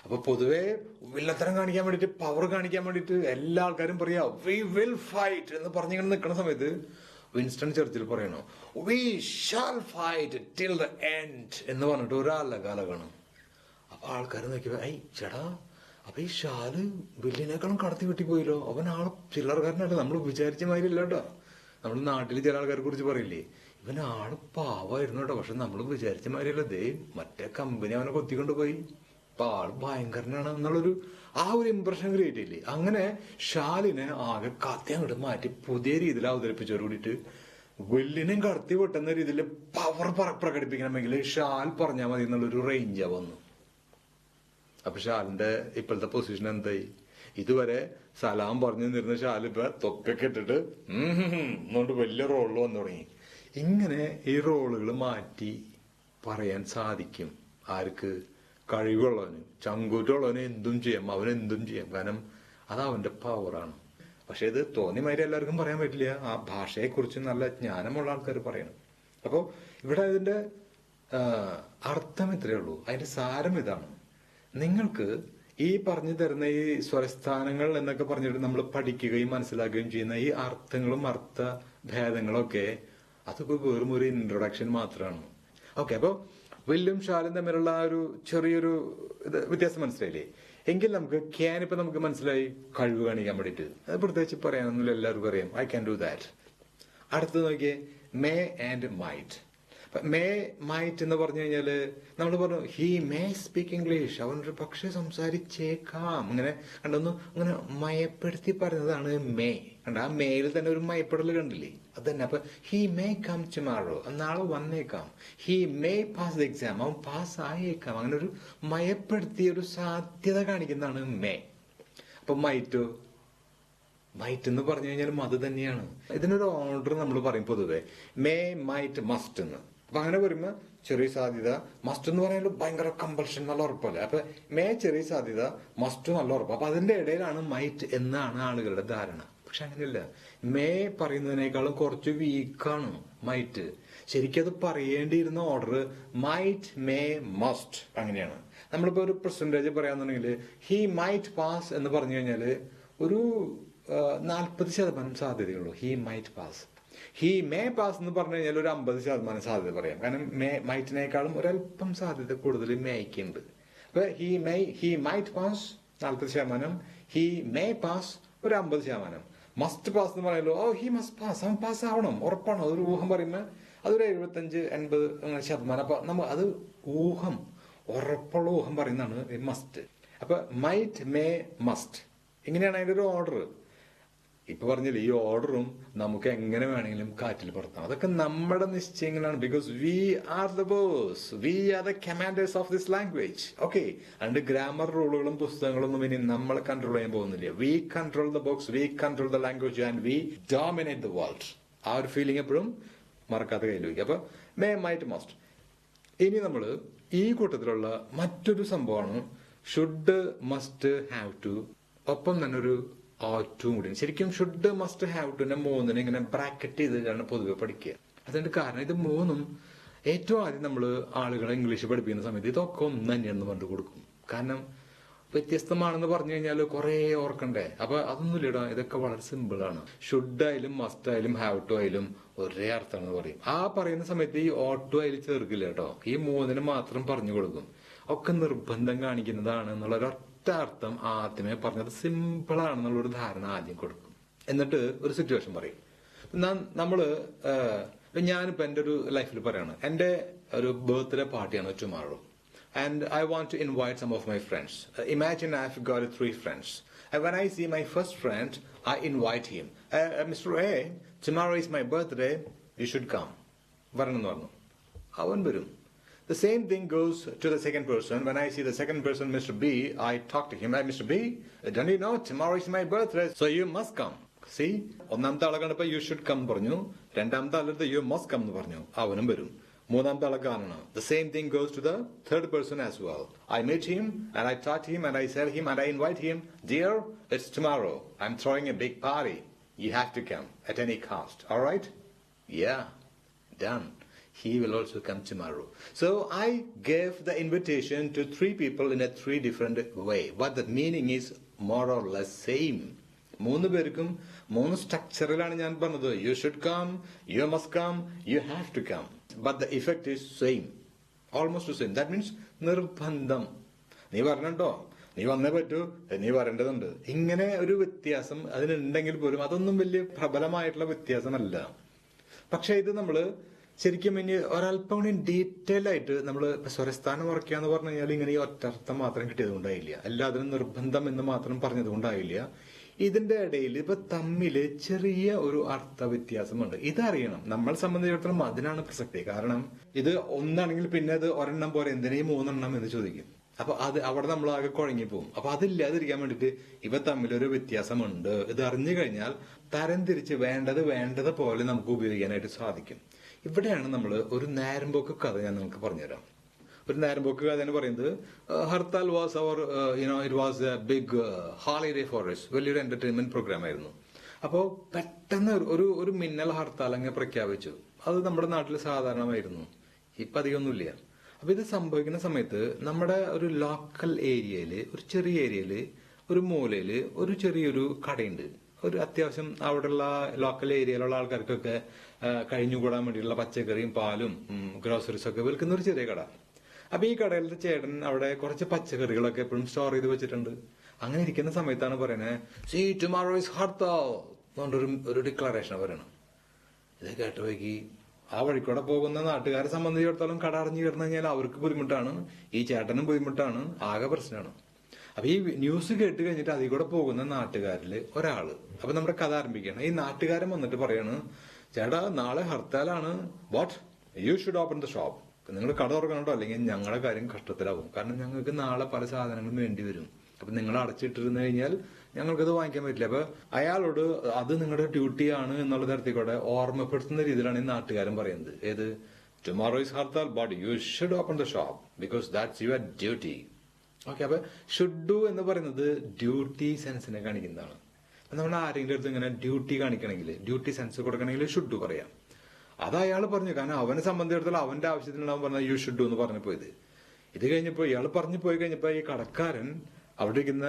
അപ്പൊ പൊതുവെ വില്ലത്തരം കാണിക്കാൻ വേണ്ടിയിട്ട് പവർ കാണിക്കാൻ വേണ്ടിയിട്ട് എല്ലാ ആൾക്കാരും പറയാ വി വിൽ ഫൈറ്റ് എന്ന് പറഞ്ഞിങ്ങനെ നിൽക്കുന്ന സമയത്ത് വിൻസ്റ്റൺ ചർച്ചിൽ പറയണോ we shall fight till the end എന്ന് പറഞ്ഞിട്ട് ഒരാളുടെ കാണും. അപ്പൊ ആൾക്കാർ നോക്കിയപ്പോ ഐ ചേടാ അപ്പൊ ഈ ഷാൽ ബില്ലിനേക്കാളും കടത്തി വെട്ടി പോയില്ലോ അവൻ ആൾ ചില്ലറക്കാരനല്ല നമ്മൾ വിചാരിച്ച മാതിരി ഇല്ല കേട്ടോ. നമ്മൾ നാട്ടിൽ ചില ആൾക്കാരെ കുറിച്ച് പറയില്ലേ ഇവൻ ആൾ പാവായിരുന്നു കേട്ടോ. പക്ഷെ നമ്മൾ വിചാരിച്ച മാതിരിയല്ല ദേ മറ്റേ കമ്പനി അവനെ കൊത്തിക്കൊണ്ട് പോയി. അപ്പൊ ഭയങ്കരനാണ് എന്നുള്ളൊരു ആ ഒരു ഇമ്പ്രഷൻ ക്രിയേറ്റ് ചെയ്യില്ലേ അങ്ങനെ ഷാലിനെ ആകെ കത്തി അങ്ങോട്ട് മാറ്റി പുതിയ രീതിയിൽ അവതരിപ്പിച്ചോട് കൂടിയിട്ട് വെല്ലിനെയും കടത്തി വെട്ടുന്ന രീതിയിൽ പവർ പ്രകടിപ്പിക്കണമെങ്കിൽ ഷാൽ പറഞ്ഞാൽ മതി എന്നുള്ളൊരു റേഞ്ചാ വന്നു. അപ്പൊ ഷാലിന്റെ ഇപ്പോഴത്തെ പൊസിഷൻ എന്തായി? ഇതുവരെ സലാം പറഞ്ഞു നിന്നിരുന്ന ഷാൽ ഇപ്പൊ തൊപ്പൊക്കെ ഇട്ടിട്ട് എന്നുകൊണ്ട് വലിയ റോളിൽ വന്നു തുടങ്ങി. ഇങ്ങനെ ഈ റോളുകൾ മാറ്റി പറയാൻ സാധിക്കും ആർക്ക്? കഴിവുള്ളവന് ചങ്കൂറ്റുള്ളവന് എന്തും ചെയ്യാം അവൻ എന്തും ചെയ്യാം. കാരണം അത് അവന്റെ പവറാണ് പക്ഷെ ഇത് തോന്നി മാതിരി എല്ലാവർക്കും പറയാൻ പറ്റില്ല. ആ ഭാഷയെക്കുറിച്ച് നല്ല ജ്ഞാനമുള്ള ആൾക്കാർ പറയണം. അപ്പോൾ ഇവിടെ ഇതിന്റെ അർത്ഥം ഇത്രയേ ഉള്ളൂ. അതിന്റെ സാരം ഇതാണ്. നിങ്ങൾക്ക് ഈ പറഞ്ഞു തരുന്ന ഈ സ്വരസ്ഥാനങ്ങൾ എന്നൊക്കെ പറഞ്ഞിട്ട് നമ്മൾ പഠിക്കുകയും മനസ്സിലാക്കുകയും ചെയ്യുന്ന ഈ അർത്ഥങ്ങളും അർത്ഥ ഭേദങ്ങളൊക്കെ അതൊക്കെ വെറും ഒരു ഇൻട്രൊഡക്ഷൻ മാത്രമാണ് ഓക്കെ അപ്പൊ വില്ലും ഷാലും തമ്മിലുള്ള ആ ഒരു ചെറിയൊരു ഇത് വ്യത്യാസം മനസ്സിലായില്ലേ? എങ്കിൽ നമുക്ക് ക്യാൻ ഇപ്പൊ നമുക്ക് മനസ്സിലായി കഴിവ് കാണിക്കാൻ വേണ്ടിയിട്ട്. അത് പ്രത്യേകിച്ച് പറയാനൊന്നുമില്ല എല്ലാവർക്കും അറിയാം. ഐ ക്യാൻ ഡു ദാറ്റ് അടുത്തത് നോക്കിയേ may and might may might എന്ന് പറഞ്ഞു കഴിഞ്ഞാൽ നമ്മൾ പറഞ്ഞു ഹി മേ സ്പീക്ക് ഇംഗ്ലീഷ് അവൻ ഒരു പക്ഷെ സംസാരിച്ചേക്കാം. അങ്ങനെ കണ്ടൊന്ന് അങ്ങനെ മയപ്പെടുത്തി പറഞ്ഞതാണ് മേ. കണ്ട? ആ മേയിൽ തന്നെ ഒരു മയപ്പെടൽ കണ്ടില്ലേ? അത് തന്നെ അപ്പൊ ഹി മേ കം ടുമാറോ നാളെ വന്നേക്കാം. He may pass the exam അവൻ പാസ് ആയേക്കാം അങ്ങനെ ഒരു മയപ്പെടുത്തിയ ഒരു സാധ്യത കാണിക്കുന്നതാണ് മേ. അപ്പൊ മൈറ്റോ? മൈറ്റ് എന്ന് പറഞ്ഞു കഴിഞ്ഞാലും അത് തന്നെയാണ്. ഇതിനൊരു ഓർഡർ നമ്മൾ പറയും പൊതുവെ. മേ മൈറ്റ് മസ്റ്റ് എന്ന്. അപ്പൊ അങ്ങനെ വരുമ്പോ ചെറിയ സാധ്യത മസ്റ്റ് എന്ന് പറയുന്നത് ഭയങ്കര കമ്പൽഷൻ നല്ല ഉറപ്പല്ലേ? അപ്പൊ മേ ചെറിയ സാധ്യത മസ്റ്റ് നല്ല ഉറപ്പ്. അപ്പൊ അതിന്റെ ഇടയിലാണ് മൈറ്റ് എന്നാണ് ആളുകളുടെ ധാരണ. പക്ഷെ അങ്ങനെയല്ല. മേ പറയുന്നതിനേക്കാളും കുറച്ച് വീക്കാണ് മൈറ്റ് ശരിക്കും അത് പറയേണ്ടിയിരുന്ന ഓർഡർ മൈറ്റ് മേ മസ്റ്റ് അങ്ങനെയാണ്. നമ്മളിപ്പോ ഒരു പെർസെന്റേജ് പറയാന്നുണ്ടെങ്കിൽ ഹി മൈറ്റ് പാസ് എന്ന് പറഞ്ഞു കഴിഞ്ഞാൽ ഒരു നാൽപ്പത് ശതമാനം സാധ്യതയുള്ളൂ. He might pass he may pass എന്ന് പറഞ്ഞു കഴിഞ്ഞാൽ ഒരു അമ്പത് ശതമാനം സാധ്യത പറയാം. കാരണം മേ മൈറ്റിനേക്കാളും ഒരല്പം സാധ്യത കൂടുതൽ മേയ്ക്കുണ്ട് അപ്പൊ he may he might pass നാൽപ്പത് ശതമാനം. ഹി മേ പാസ് ഒരു അമ്പത് ശതമാനം. മസ്റ്റ് പാസ് എന്ന് പറയുമല്ലോ ഓ ഹി മസ്റ്റ് പാസ് അവൻ പാസ് ആവണം. ഉറപ്പാണ്? അതൊരു ഊഹം പറയുമ്പോൾ അതൊരു എഴുപത്തഞ്ച് എൺപത് ശതമാനം. അപ്പൊ നമ്മൾ അത് ഊഹം ഉറപ്പുള്ള ഊഹം പറയുന്നതാണ് മസ്റ്റ് അപ്പൊ മൈറ്റ് മേ മസ്റ്റ് ഇങ്ങനെയാണ് അതിന്റെ ഒരു ഓർഡർ ഇപ്പൊ പറഞ്ഞില്ല ഈ ഓർഡറും നമുക്ക് എങ്ങനെ വേണമെങ്കിലും കാറ്റിൽ പറത്താം. അതൊക്കെ നമ്മുടെ നിശ്ചയങ്ങളാണ്. Because we are the boss we are the commanders of this language okay അതുകൊണ്ട് ഗ്രാമർ റൂളുകളും പുസ്തകങ്ങളൊന്നും ഇനി നമ്മൾ കൺട്രോൾ ചെയ്യാൻ പോകുന്നില്ല. We control the box we control the language and we dominate the world ആ ഒരു ഫീലിംഗ് എപ്പോഴും മറക്കാത്ത കയ്യിൽ വയ്ക്കുക അപ്പൊ മേ മൈറ്റ് മസ്റ്റ് ഇനി നമ്മൾ ഈ കൂട്ടത്തിലുള്ള മറ്റൊരു സംഭവമാണ് ഷുഡ് മസ്റ്റ് ഹാവ് ടു ഒപ്പം തന്നെ ഒരു ഓറ്റും കൂടി. ശരിക്കും ഷുഡ് മസ്റ്റ് ഹാവ് ടുനെ മൂന്നിനെ ഇങ്ങനെ ബ്രാക്കറ്റ് ചെയ്തിട്ടാണ് പൊതുവെ പഠിക്കുക. അതുകൊണ്ട് കാരണം ഇത് മൂന്നും ഏറ്റവും ആദ്യം നമ്മൾ ആളുകളെ ഇംഗ്ലീഷ് പഠിപ്പിക്കുന്ന സമയത്ത് ഇതൊക്കെ ഒന്ന് തന്നെയാണെന്ന് പറഞ്ഞു കൊടുക്കും. കാരണം വ്യത്യസ്തമാണെന്ന് പറഞ്ഞു കഴിഞ്ഞാൽ കുറേ ഓർക്കണ്ടേ? അപ്പൊ അതൊന്നുമില്ലടാ ഇതൊക്കെ വളരെ സിമ്പിൾ ആണ്. ഷുഡ് ആയാലും മസ്റ്റ് ആയാലും ഹാവ് ടു ആയാലും ഒരേ അർത്ഥമാണെന്ന് പറയും. ആ പറയുന്ന സമയത്ത് ഈ ഓട്ടോ അതിൽ ചേർക്കില്ല കേട്ടോ ഈ മൂന്നിന് മാത്രം പറഞ്ഞു കൊടുക്കും. ഒക്കെ നിർബന്ധം കാണിക്കുന്നതാണ് എന്നുള്ള ഒരൊറ്റ അർത്ഥം ആദ്യമേ പറഞ്ഞത് സിമ്പിളാണെന്നുള്ളൊരു ധാരണ ആദ്യം കൊടുക്കും. എന്നിട്ട് ഒരു സിറ്റുവേഷൻ പറയും. നമ്മൾ ഞാനിപ്പോ എന്റെ ഒരു ലൈഫിൽ പറയാണ്. എന്റെ ഒരു ബർത്ത്ഡേ പാർട്ടിയാണ് tomorrow and I want to invite some of my friends imagine I have got three friends I when I see my first friend I invite him mister A tomorrow is my birthday you should come വരണം എന്ന് പറഞ്ഞു. അവൻ വരും. The same thing goes to the second person. When I see the second person, Mr. B, I talk to him. Hey, Mr. B, don't you know tomorrow is my birthday, so you must come. See? ഒന്നാമത്തെ ആളെ കണ്ടപ്പോ U should come പറഞ്ഞു രണ്ടാമത്തെ ആളടുത്ത് U must come എന്ന് പറഞ്ഞു അവനും വരും മൂന്നാമത്തെ ആളെ കാണണം the same thing goes to the third person as well I meet him and I talk him and I tell him and I invite him dear it's tomorrow I'm throwing a big party you have to come at any cost alright yeah done. He will also come tomorrow. So I gave the invitation to three people in a three different way. But the meaning is more or less same. മൂന്ന് പേർക്കും മൂന്ന് സ്ട്രക്ചറിലാണ് ഞാൻ പറഞ്ഞത്. You should come you must come you have to come but the effect is same almost same that means നിർബന്ധം. നീ പറഞ്ഞോ നീ വന്നേ പറ്റൂ. നീ വരേണ്ടതുണ്ട്. ഇങ്ങനെ ഒരു വ്യത്യാസം അതിനുണ്ടെങ്കിൽ പോലും അതൊന്നും വലിയ പ്രബലമായിട്ടുള്ള വ്യത്യാസമല്ല. പക്ഷെ ഇത് നമ്മൾ ശരിക്കും ഇനി ഒരല്പം കൂടി ഡീറ്റെയിൽ ആയിട്ട് നമ്മൾ സ്വരസ്ഥാനം ഉറക്കുക എന്ന് പറഞ്ഞു കഴിഞ്ഞാൽ ഇങ്ങനെ ഈ ഒറ്റർത്ഥം മാത്രം കിട്ടിയത് കൊണ്ടായില്ല എല്ലാത്തിനും നിർബന്ധം എന്ന് മാത്രം പറഞ്ഞത് കൊണ്ടായില്ല ഇതിന്റെ ഇടയിൽ ഇപ്പൊ തമ്മിൽ ചെറിയ ഒരു അർത്ഥ വ്യത്യാസമുണ്ട് ഇതറിയണം. നമ്മൾ സംബന്ധിച്ചിടത്തോളം അതിനാണ് പ്രസക്തി. കാരണം ഇത് ഒന്നാണെങ്കിൽ പിന്നെ അത് ഒരെണ്ണം പോലെ എന്തിനേ മൂന്നെണ്ണം എന്ന് ചോദിക്കും. അപ്പൊ അത് അവിടെ നമ്മൾ ആകെ കുഴങ്ങി പോകും അപ്പൊ അതില്ലാതിരിക്കാൻ വേണ്ടിട്ട് ഇവ തമ്മിലൊരു വ്യത്യാസമുണ്ട്. ഇത് അറിഞ്ഞു കഴിഞ്ഞാൽ തരം തിരിച്ച് വേണ്ടത് വേണ്ടത് പോലെ നമുക്ക് ഉപയോഗിക്കാനായിട്ട് സാധിക്കും. ഇവിടെയാണ് നമ്മൾ ഒരു നേരമ്പോക്ക് കഥ ഞാൻ നിങ്ങൾക്ക് പറഞ്ഞുതരാം. ഒരു നേരമ്പോക്ക് കഥ എന്ന് പറയുന്നത് hartal was our you know it was a big holiday for us വലിയൊരു എന്റർടൈൻമെന്റ് പ്രോഗ്രാം ആയിരുന്നു. അപ്പോൾ പെട്ടെന്ന് ഒരു- ഒരു മിന്നൽ ഹർത്താൽ അങ്ങ് പ്രഖ്യാപിച്ചു. അത് നമ്മുടെ നാട്ടിൽ സാധാരണമായിരുന്നു. ഇപ്പൊ അധികമൊന്നുമില്ല. അപ്പൊ ഇത് സംഭവിക്കുന്ന സമയത്ത് നമ്മുടെ ഒരു ലോക്കൽ ഏരിയയിൽ ഒരു ചെറിയ ഏരിയയിൽ ഒരു മൂലയിൽ ഒരു ചെറിയൊരു കടയുണ്ട്. ഒരു അത്യാവശ്യം അവിടെയുള്ള ലോക്കൽ ഏരിയയിലുള്ള ആൾക്കാർക്കൊക്കെ കഴിഞ്ഞുകൂടാൻ വേണ്ടിയിട്ടുള്ള പച്ചക്കറിയും പാലും ഗ്രോസറീസ് ഒക്കെ വിൽക്കുന്ന ഒരു ചെറിയ കട. അപ്പൊ ഈ കടയിലത്തെ ചേട്ടൻ അവിടെ കുറച്ച് പച്ചക്കറികളൊക്കെ എപ്പോഴും സ്റ്റോർ ചെയ്ത് വെച്ചിട്ടുണ്ട്. അങ്ങനെ ഇരിക്കുന്ന സമയത്താണ് പറയുന്നത് സീ ടുമാറോ ഇസ് ഹർത്താവ് എന്നുകൊണ്ടൊരു ഒരു ഡിക്ലറേഷൻ പറയണം ഇത് കേട്ട് വൈകി ആ വഴിക്കൂടെ പോകുന്ന നാട്ടുകാരെ സംബന്ധിച്ചിടത്തോളം കട അറിഞ്ഞു കയറുന്ന കഴിഞ്ഞാൽ അവർക്ക് ബുദ്ധിമുട്ടാണ് ഈ ചേട്ടനും ബുദ്ധിമുട്ടാണ് ആകെ പ്രശ്നമാണ്. അപ്പൊ ഈ ന്യൂസ് കേട്ട് കഴിഞ്ഞിട്ട് അതിൽ കൂടെ പോകുന്ന നാട്ടുകാരിൽ ഒരാൾ അപ്പൊ നമ്മുടെ കഥ ആരംഭിക്കുകയാണ്. ഈ നാട്ടുകാരൻ വന്നിട്ട് പറയാണ് ചേട്ടാ നാളെ ഹർത്താലാണ്. What you should open the shop നിങ്ങൾ കട തുറക്കണോ അല്ലെങ്കിൽ ഞങ്ങളുടെ കാര്യം കഷ്ടത്തിലാവും. കാരണം ഞങ്ങൾക്ക് നാളെ പല സാധനങ്ങളും വേണ്ടി വരും. അപ്പൊ നിങ്ങൾ അടച്ചിട്ടിരുന്നു കഴിഞ്ഞാൽ ഞങ്ങൾക്കത് വാങ്ങിക്കാൻ പറ്റില്ല. അപ്പൊ അയാളോട് അത് നിങ്ങളുടെ ഡ്യൂട്ടിയാണ് എന്നുള്ള തരത്തിൽ കൂടെ ഓർമ്മപ്പെടുത്തുന്ന രീതിയിലാണ് ഈ നാട്ടുകാരൻ പറയുന്നത്. ഏത്? Tomorrow is hartal but you should open the shop because that's your duty okay അപ്പൊ ഷുഡ് ഡു എന്ന് പറയുന്നത് ഡ്യൂട്ടി സെൻസിനെ കാണിക്കുന്നതാണ്. നമ്മൾ ആരെങ്കിലും അടുത്ത് ഇങ്ങനെ ഡ്യൂട്ടി കാണിക്കണമെങ്കിൽ ഡ്യൂട്ടി സെൻസ് കൊടുക്കണമെങ്കിൽ ഷുഡ് പറയാം. അത് അയാൾ പറഞ്ഞു കാരണം അവനെ സംബന്ധിച്ചിടത്തോളം അവന്റെ ആവശ്യത്തിനുണ്ടാവും പറഞ്ഞ യു ഷുഡ് എന്ന് പറഞ്ഞു പോയത്. ഇത് കഴിഞ്ഞപ്പോൾ ഇയാൾ പറഞ്ഞു പോയി കഴിഞ്ഞപ്പോൾ ഈ കടക്കാരൻ അവിടെ ഇരിക്കുന്ന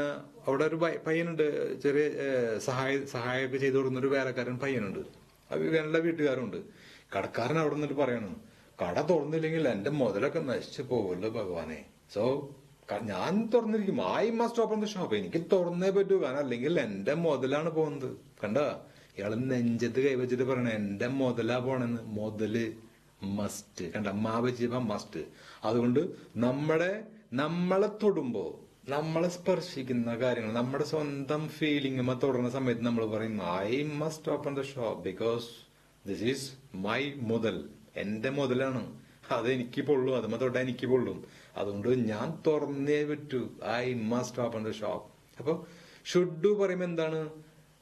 അവിടെ ഒരു പയ്യനുണ്ട് ചെറിയ സഹായ സഹായമൊക്കെ ചെയ്തു കൊടുക്കുന്ന ഒരു വേലക്കാരൻ പയ്യനുണ്ട്. എല്ലാ വീട്ടുകാരുണ്ട്. കടക്കാരൻ അവിടെ നിന്നിട്ട് പറയണം കട തുറന്നില്ലെങ്കിൽ എന്റെ മുതലൊക്കെ നശിച്ചു പോകുമല്ലോ ഭഗവാനെ. സോ ഞാൻ തുറന്നിരിക്കും. I must open the shop എനിക്ക് തുറന്നേ പറ്റൂ. കാരണം അല്ലെങ്കിൽ എന്റെ മുതലാണ് പോകുന്നത്. കണ്ട? ഇയാൾ നെഞ്ചത്ത് കൈവച്ചിട്ട് പറയണ എന്റെ മുതലാ പോണെന്ന്. മുതൽ മസ്റ്റ് കണ്ട? മാ മസ്റ്റ് അതുകൊണ്ട് നമ്മുടെ നമ്മളെ തൊടുമ്പോ നമ്മളെ സ്പർശിക്കുന്ന കാര്യങ്ങൾ നമ്മുടെ സ്വന്തം ഫീലിംഗ് തുടർന്ന സമയത്ത് നമ്മൾ പറയും I must open the shop because this is my മുതൽ. എന്റെ മുതലാണ്. അത് എനിക്ക് പൊള്ളും അതുമ്മ തൊട്ടാ എനിക്ക് പൊള്ളും അതുകൊണ്ട് ഞാൻ തുറന്നേ പറ്റൂ I must open the shop അപ്പോൾ ഷുഡ് പറയുമ്പോ എന്താണ്?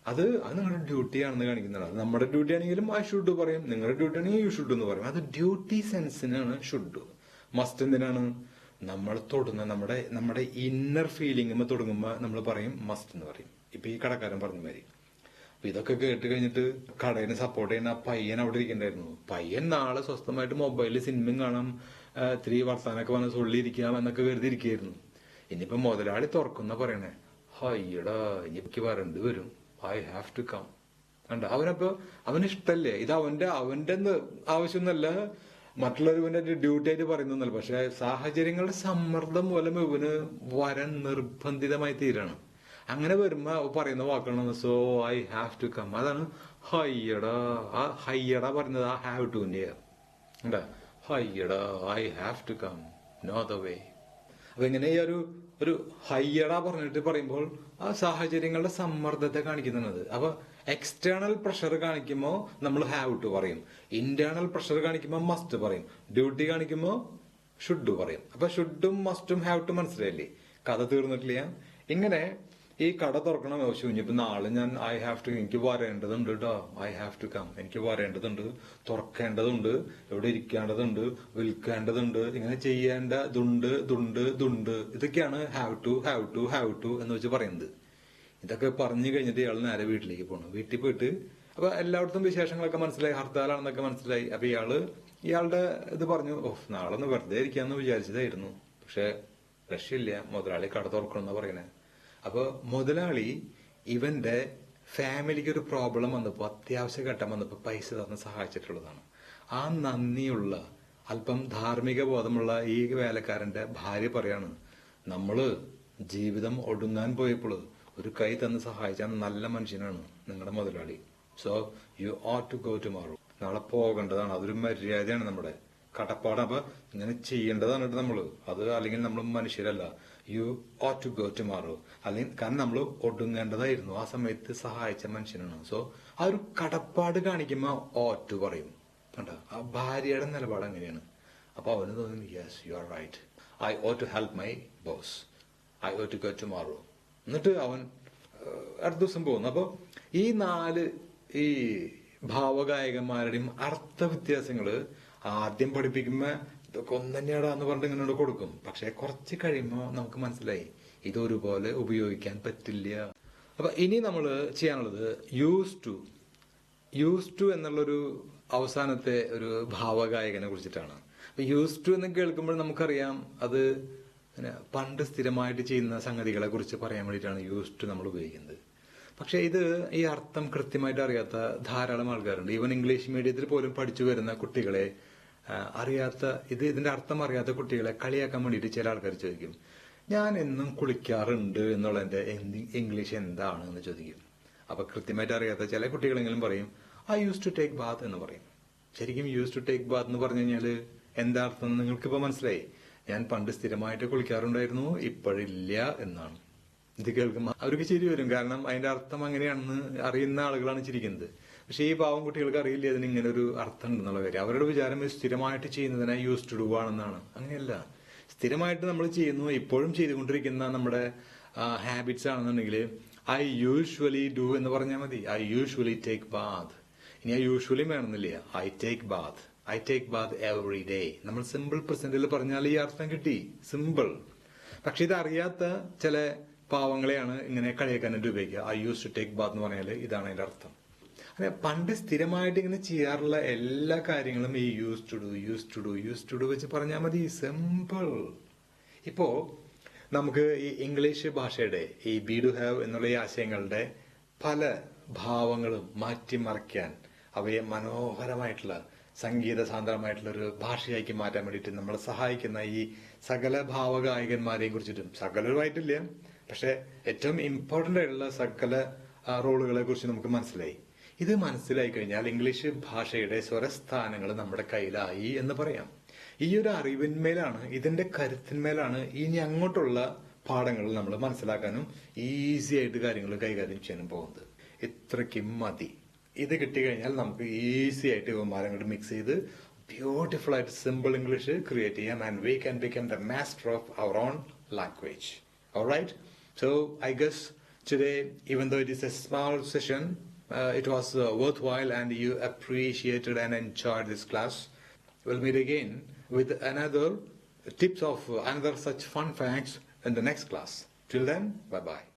അത് അത് നിങ്ങളുടെ ഡ്യൂട്ടിയാണെന്ന് കാണിക്കുന്നതാണ്. അത് നമ്മുടെ ഡ്യൂട്ടി ആണെങ്കിലും ആ ഷുഡ് പറയും. നിങ്ങളുടെ ഡ്യൂട്ടി ആണെങ്കിൽ യു ഷുഡ് എന്ന് പറയും. അത് ഡ്യൂട്ടി സെൻസിനാണ് ഷുഡ് മസ്റ്റ് എന്തിനാണ്? നമ്മൾ തൊടുന്ന നമ്മുടെ നമ്മുടെ ഇന്നർ ഫീലിംഗ് തുടങ്ങുമ്പോ നമ്മൾ പറയും മസ്റ്റ് എന്ന് പറയും. ഇപ്പൊ ഈ കടക്കാരൻ പറഞ്ഞ മാതിരി. അപ്പൊ ഇതൊക്കെ കേട്ട് കഴിഞ്ഞിട്ട് കടയിനെ സപ്പോർട്ട് ചെയ്യുന്ന പയ്യൻ അവിടെ ഇരിക്കണ്ടായിരുന്നു. പയ്യൻ നാളെ സ്വസ്ഥമായിട്ട് മൊബൈലിൽ സിനിമയും കാണാം. ഇത്തിരി വർത്താനൊക്കെ വന്ന് സൊള്ളിയിരിക്കാം എന്നൊക്കെ കരുതി ഇരിക്കുകയായിരുന്നു ഇനിയിപ്പോ മുതലാളി തുറക്കുന്ന പറയണേ. ഹയ്യടാ എനിക്ക് വരണ്ട് വരും. ഐ ഹാവ് ടു കം കണ്ട? അവനപ്പോ അവന് ഇഷ്ടല്ലേ ഇത് അവന്റെ അവന്റെ ആവശ്യം എന്നല്ല മറ്റുള്ളവരുടെ ഡ്യൂട്ടി ആയിട്ട് പറയുന്നൊന്നല്ല പക്ഷെ സാഹചര്യങ്ങളുടെ സമ്മർദ്ദം മൂലം ഇവന് വരൻ നിർബന്ധിതമായി തീരണം. അങ്ങനെ വരുമ്പോ പറയുന്ന വാക്കാണ് so I have to come അതാണ് ഹയ്യടാ ആ ഹയ്യടാ പറയുന്നത് ആ ഹാവ് ടു എന്താ ഹയ്യടാ I have to come know the way അപ്പൊ ഇങ്ങനെ ഈ ഒരു ഒരു ഹയ്യട പറഞ്ഞിട്ട് പറയുമ്പോൾ ആ സാഹചര്യങ്ങളുടെ സമ്മർദ്ദത്തെ കാണിക്കുന്നത് അപ്പൊ എക്സ്റ്റേണൽ പ്രഷർ കാണിക്കുമ്പോൾ നമ്മൾ ഹാവ് ടു പറയും. ഇന്റേണൽ പ്രഷർ കാണിക്കുമ്പോൾ മസ്റ്റ് പറയും. ഡ്യൂട്ടി കാണിക്കുമ്പോൾ ഷുഡ് പറയും. അപ്പൊ ഷുഡും മസ്റ്റും ഹാവ് ടു മനസ്സിലായില്ലേ? കഥ തീർന്നിട്ടില്ല. ഇങ്ങനെ ഈ കട തുറക്കണം ആവശ്യം ഇനിയിപ്പോ നാളെ ഞാൻ ഐ ഹാവ് ടു എനിക്ക് വരേണ്ടതുണ്ട് കേട്ടോ ഐ ഹാവ് ടു കം എനിക്ക് വരേണ്ടതുണ്ട് തുറക്കേണ്ടതുണ്ട് ഇവിടെ ഇരിക്കേണ്ടതുണ്ട് വിൽക്കേണ്ടതുണ്ട് ഇങ്ങനെ ചെയ്യേണ്ട ദുണ്ട് ദുണ്ട് ദുണ്ട് ഇതൊക്കെയാണ് have to have to have to എന്ന് വെച്ച് പറയുന്നത്. ഇതൊക്കെ പറഞ്ഞു കഴിഞ്ഞിട്ട് ഇയാൾ നേരെ വീട്ടിലേക്ക് പോകണം വീട്ടിൽ പോയിട്ട് അപ്പൊ എല്ലായിടത്തും വിശേഷങ്ങളൊക്കെ മനസ്സിലായി ഹർത്താലാണെന്നൊക്കെ മനസ്സിലായി. അപ്പൊ ഇയാൾ ഇയാളുടെ ഇത് പറഞ്ഞു ഓഹ് നാളെ ഒന്ന് വെറുതെ ഇരിക്കാന്ന് വിചാരിച്ചതായിരുന്നു. പക്ഷെ രക്ഷയില്ല. മുതലാളി കട തുറക്കണം എന്നാ പറയണേ. അപ്പൊ മുതലാളി ഇവന്റെ ഫാമിലിക്ക് ഒരു പ്രോബ്ലം വന്നപ്പോൾ അത്യാവശ്യ ഘട്ടം വന്നപ്പോൾ പൈസ തന്ന് സഹായിച്ചിട്ടുള്ളതാണ്. ആ നന്ദിയുള്ള അല്പം ധാർമ്മിക ബോധമുള്ള ഈ വേലക്കാരന്റെ ഭാര്യ പറയാണ് നമ്മൾ ജീവിതം ഒടുങ്ങാൻ പോയപ്പോൾ ഒരു കൈ തന്ന് സഹായിച്ച നല്ല മനുഷ്യനാണ് നിങ്ങളുടെ മുതലാളി. So you ought to go to മാറു നാളെ പോകേണ്ടതാണ്. അതൊരു മര്യാദയാണ് നമ്മുടെ കടപ്പാട്. ഇങ്ങനെ ചെയ്യേണ്ടതാണ് നമ്മൾ അത് അല്ലെങ്കിൽ നമ്മൾ മനുഷ്യരല്ല. You ought to go to മാറു അല്ലെങ്കിൽ കാരണം നമ്മൾ ഒടുങ്ങേണ്ടതായിരുന്നു. ആ സമയത്ത് സഹായിച്ച മനുഷ്യനാണ്. സോ ആ ഒരു കടപ്പാട് കാണിക്കുമ്പോൾ ഓട്ട് പറയും. കണ്ടോ? ആ ഭാര്യയുടെ നിലപാട് അങ്ങനെയാണ്. അപ്പൊ അവന് തോന്നുന്നു yes you are right I owe to help my boss I owe to go to മാറു എന്നിട്ട് അവൻ അടുത്ത ദിവസം പോകുന്നു. അപ്പൊ ഈ നാല് ഈ ഭാവഗായകന്മാരുടെയും അർത്ഥ വ്യത്യാസങ്ങൾ ആദ്യം പഠിപ്പിക്കുമ്പോ ഇതൊക്കെ ഒന്ന് എന്ന് പറഞ്ഞിട്ട് ഇങ്ങനെ കൊടുക്കും. പക്ഷെ കുറച്ച് കഴിയുമ്പോൾ നമുക്ക് മനസ്സിലായി ഇത് ഒരുപോലെ ഉപയോഗിക്കാൻ പറ്റില്ല. അപ്പൊ ഇനി നമ്മൾ ചെയ്യാനുള്ളത് യൂസ് ടു യൂസ് ടു എന്നുള്ളൊരു അവസാനത്തെ ഒരു ഭാവഗായകനെ കുറിച്ചിട്ടാണ്. അപ്പൊ യൂസ് ടു എന്ന് കേൾക്കുമ്പോൾ നമുക്കറിയാം അത് പണ്ട് സ്ഥിരമായിട്ട് ചെയ്യുന്ന സംഗതികളെ കുറിച്ച് പറയാൻ വേണ്ടിയിട്ടാണ് യൂസ് ടു നമ്മൾ ഉപയോഗിക്കുന്നത്. പക്ഷേ ഇത് ഈ അർത്ഥം കൃത്യമായിട്ട് അറിയാത്ത ധാരാളം ആൾക്കാരുണ്ട്. ഈവൻ ഇംഗ്ലീഷ് മീഡിയത്തിൽ പോലും പഠിച്ചു വരുന്ന കുട്ടികളെ അറിയാത്ത ഇത് ഇതിന്റെ അർത്ഥം അറിയാത്ത കുട്ടികളെ കളിയാക്കാൻ വേണ്ടിയിട്ട് ചില ആൾക്കാർ ചോദിക്കും. ഞാൻ എന്നും കുളിക്കാറുണ്ട് എന്നുള്ളതിന്റെ ഇംഗ്ലീഷ് എന്താണ് എന്ന് ചോദിക്കും. അപ്പൊ കൃത്യമായിട്ട് അറിയാത്ത ചില കുട്ടികളെങ്കിലും പറയും I used to take bath എന്ന് പറയും. ശരിക്കും യൂസ് ടു ടേക്ക് ബാത്ത് എന്ന് പറഞ്ഞു കഴിഞ്ഞാൽ എന്താ അർത്ഥം നിങ്ങൾക്ക് ഇപ്പൊ മനസ്സിലായി? ഞാൻ പണ്ട് സ്ഥിരമായിട്ട് കുളിക്കാറുണ്ടായിരുന്നു ഇപ്പോഴില്ല എന്നാണ്. ഇത് കേൾക്കുമ്പോൾ അവർക്ക് ചിരി വരും. കാരണം അതിന്റെ അർത്ഥം അങ്ങനെയാണെന്ന് അറിയുന്ന ആളുകളാണ് ചിരിക്കുന്നത്. പക്ഷെ ഈ പാവം കുട്ടികൾക്ക് അറിയില്ല അതിന് ഇങ്ങനെ ഒരു അർത്ഥം ഉണ്ടെന്നുള്ള കാര്യം? അവരുടെ വിചാരം സ്ഥിരമായിട്ട് ചെയ്യുന്നതിനെ യൂസ് ടു ഡു ആണെന്നാണ്. അങ്ങനെയല്ല. സ്ഥിരമായിട്ട് നമ്മൾ ചെയ്യുന്നു ഇപ്പോഴും ചെയ്തുകൊണ്ടിരിക്കുന്ന നമ്മുടെ ഹാബിറ്റ്സ് ആണെന്നുണ്ടെങ്കിൽ ഐ യൂഷ്വലി ഡു എന്ന് പറഞ്ഞാൽ മതി. ഐ യൂഷ്വലി ടേക്ക് ബാത്ത് ഇനി ഐ യൂഷ്വലി വേണമെന്നില്ല. I take bath I take bath every day നമ്മൾ സിമ്പിൾ പ്രസന്റിൽ പറഞ്ഞാൽ ഈ അർത്ഥം കിട്ടി. സിമ്പിൾ പക്ഷെ ഇത് അറിയാത്ത ചില പാവങ്ങളെയാണ് ഇങ്ങനെ കളിയാക്കാനായിട്ട് ഉപയോഗിക്കുക. I used to take bath എന്ന് പറഞ്ഞാൽ ഇതാണ് അതിന്റെ അർത്ഥം. അതെ പണ്ട് സ്ഥിരമായിട്ട് ഇങ്ങനെ ചെയ്യാറുള്ള എല്ലാ കാര്യങ്ങളും ഈ used to do used to do used to do വെച്ച് പറഞ്ഞാൽ മതി. സിമ്പിൾ ഇപ്പോ നമുക്ക് ഈ ഇംഗ്ലീഷ് ഭാഷയുടെ ഈ ബി ഡു ഹാവ് എന്നുള്ള ഈ ആശയങ്ങളുടെ പല ഭാവങ്ങളും മാറ്റിമറിക്കാൻ അവയെ മനോഹരമായിട്ടുള്ള സംഗീത സാന്ദ്രമായിട്ടുള്ള ഒരു ഭാഷയാക്കി മാറ്റാൻ വേണ്ടിയിട്ട് നമ്മളെ സഹായിക്കുന്ന ഈ സകല ഭാവഗായകന്മാരെയും കുറിച്ചിട്ടും സകലരുമായിട്ടില്ല. പക്ഷെ ഏറ്റവും ഇമ്പോർട്ടന്റ് ആയിട്ടുള്ള സകല റോളുകളെ കുറിച്ച് നമുക്ക് മനസ്സിലായി. ഇത് മനസ്സിലായി കഴിഞ്ഞാൽ ഇംഗ്ലീഷ് ഭാഷയുടെ സ്വരസ്ഥാനങ്ങൾ നമ്മുടെ കയ്യിലായി എന്ന് പറയാം. ഈ ഒരു അറിവിന്മേലാണ് ഇതിന്റെ കരുത്തിന്മേലാണ് ഇനി അങ്ങോട്ടുള്ള പാഠങ്ങൾ നമ്മൾ മനസ്സിലാക്കാനും ഈസി ആയിട്ട് കാര്യങ്ങൾ കൈകാര്യം ചെയ്യാനും പോകുന്നത്. ഇത്രയ്ക്കും മതി. ഇത് കിട്ടിക്കഴിഞ്ഞാൽ നമുക്ക് ഈസി ആയിട്ട് ഇവന്മാരെ മിക്സ് ചെയ്ത് ബ്യൂട്ടിഫുൾ ആയിട്ട് സിമ്പിൾ ഇംഗ്ലീഷ് ക്രിയേറ്റ് ചെയ്യാം and we can become the master of our own language right so I guess today even though it is a small session, uh, it was uh, worthwhile and you appreciated and enjoyed this class. We'll meet again with another tips of uh, another such fun facts in the next class. Till then, bye bye.